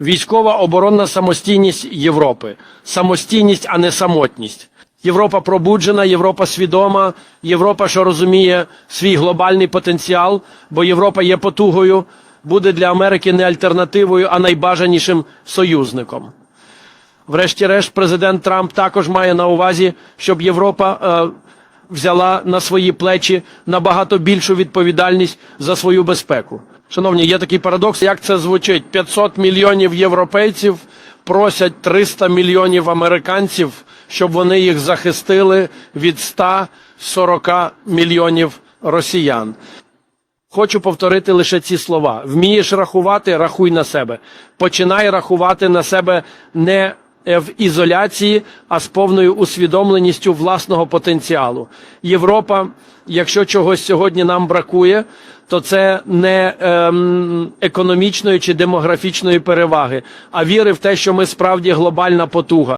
Військова оборонна самостійність Європи. Самостійність, а не самотність. Європа пробуджена, Європа свідома, Європа, що розуміє свій глобальний потенціал, бо Європа є потугою, буде для Америки не альтернативою, а найбажанішим союзником. Врешті-решт, президент Трамп також має на увазі, щоб Європа е, взяла на свої плечі набагато більшу відповідальність за свою безпеку. Шановні, є такий парадокс, як це звучить: 500 мільйонів європейців просять 300 мільйонів американців, щоб вони їх захистили від 140 мільйонів росіян. Хочу повторити лише ці слова. Вмієш рахувати, рахуй на себе. Починай рахувати на себе не в ізоляції, а з повною усвідомленістю власного потенціалу. Європа, якщо чогось сьогодні нам бракує, то це не ем, економічної чи демографічної переваги, а віри в те, що ми справді глобальна потуга.